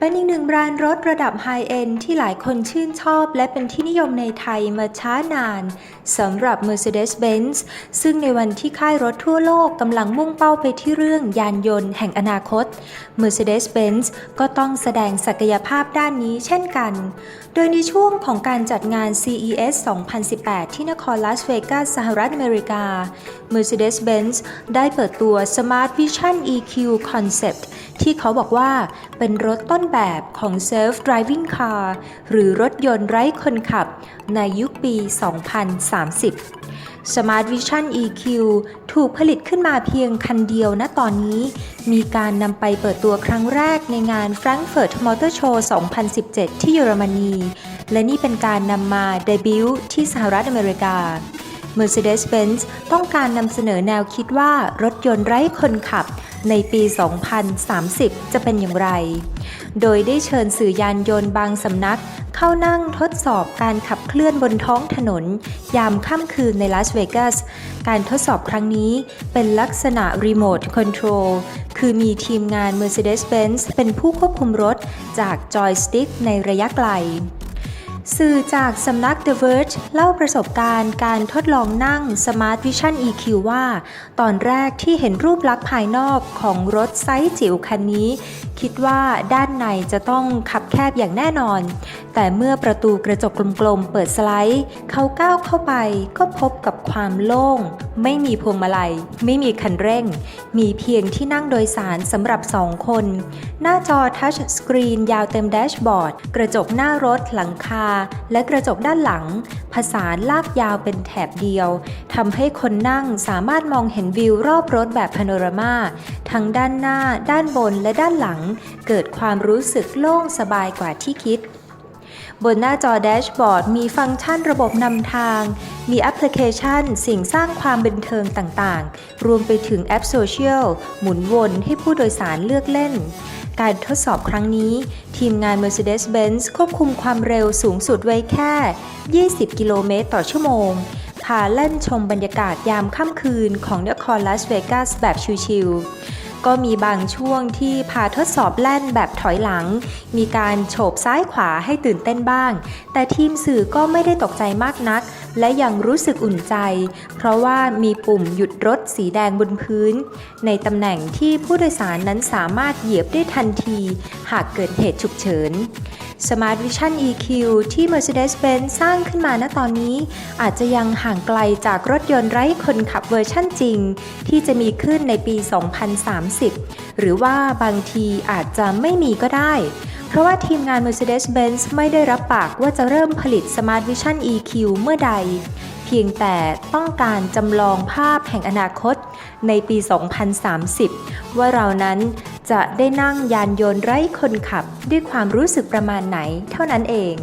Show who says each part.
Speaker 1: เป็นอีกหนึ่งแบรนด์รถระดับไฮเอนด์ที่หลายคนชื่นชอบและเป็นที่นิยมในไทยมาช้านานสำหรับ Mercedes-Benz ซึ่งในวันที่ค่ายรถทั่วโลกกำลังมุ่งเป้าไปที่เรื่องยานยนต์แห่งอนาคต Mercedes-Benz ก็ต้องแสดงศักยภาพด้านนี้เช่นกัน โดยในช่วงของการจัดงาน CES 2018 ที่นครลาสเวกัสสหรัฐอเมริกา Mercedes-Benz ได้เปิดตัว Smart Vision EQ Concept ที่เขาบอกว่าเป็นรถต้นแบบของ Self Driving Car หรือรถยนต์ไร้คนขับในยุคปี 2030 Smart Vision EQ ถูกผลิตขึ้นมาเพียงคันเดียวณตอนนี้ มีการนำไปเปิดตัวครั้งแรกในงาน Frankfurt Motor Show 2017 ที่เยอรมนี และนี่เป็นการนำมาเดบิวต์ที่สหรัฐอเมริกา Mercedes-Benz ต้องการนำเสนอแนวคิดว่ารถยนต์ไร้คนขับ ในปี 2030 จะเป็นอย่างไร โดยได้เชิญสื่อยานยนต์บางสำนัก เข้านั่งทดสอบการขับเคลื่อนบนท้องถนน ยามค่ำคืนในลาสเวกัส การทดสอบครั้งนี้เป็นลักษณะรีโมทคอนโทรลคือมีทีมงาน Mercedes-Benz เป็นผู้ควบคุมรถจากจอยสติ๊กในระยะไกล สื่อจากสำนัก The Verge เล่าประสบการณ์การทดลองนั่ง Smart Vision EQ ว่า ตอนแรกที่เห็นรูปลักษณ์ภายนอกของรถไซส์จิ๋วคันนี้ คิดว่าด้านในจะต้องขับแคบอย่างแน่นอน แต่เมื่อประตูกระจกกลมๆเปิดสไลด์ เขาก้าวเข้าไปก็พบกับความโล่ง ไม่มีพวงมาลัย ไม่มีคันเร่ง มีเพียงที่นั่งโดยสารสำหรับสองคน หน้าจอทัชสกรีนยาวเต็มแดชบอร์ด กระจกหน้ารถหลังคา และกระจกด้านหลัง ผสานลากยาวเป็นแถบเดียวทำให้คนนั่งสามารถมองเห็นวิวรอบรถแบบพาโนรามาทั้งด้านหน้า ด้านบนและด้านหลัง เกิดความรู้สึกโล่งสบายกว่าที่คิด บนหน้าจอแดชบอร์ดมีฟังก์ชันระบบนำทาง มีแอปพลิเคชันสิ่งสร้างความบันเทิงต่างๆ รวมไปถึงแอปโซเชียลหมุนวนให้ผู้โดยสารเลือกเล่น การทดสอบครั้งนี้ ทีมงาน Mercedes-Benz ควบคุมความเร็วสูงสุดไว้แค่ 20 กิโลเมตรต่อชั่วโมงพาเล่นชมบรรยากาศยามค่ำคืนของนครลาสเวกัสแบบชิลๆ ก็มีบางช่วงที่พาทดสอบแล่นแบบถอยหลัง มีการโฉบซ้ายขวาให้ตื่นเต้นบ้าง แต่ทีมสื่อก็ไม่ได้ตกใจมากนัก และยังรู้สึกอุ่นใจ เพราะว่ามีปุ่มหยุดรถสีแดงบนพื้น ในตำแหน่งที่ผู้โดยสารนั้นสามารถเหยียบได้ทันที หากเกิดเหตุฉุกเฉิน Smart Vision EQ ที่ Mercedes-Benz สร้างขึ้นมาณตอนนี้ อาจจะยังห่างไกลจากรถยนต์ไร้คนขับเวอร์ชั่นจริง ที่จะมีขึ้นในปี 2030 หรือว่าบางทีอาจจะไม่มีก็ได้ เพราะว่าทีมงาน Mercedes-Benz ไม่ได้รับปากว่าจะเริ่มผลิต Smart Vision EQ เมื่อใด เพียงแต่ต้องการจำลองภาพแห่งอนาคตในปี 2030 ว่าเรานั้น จะได้นั่งยานยนต์ไร้คนขับด้วยความรู้สึกประมาณไหนเท่านั้นเอง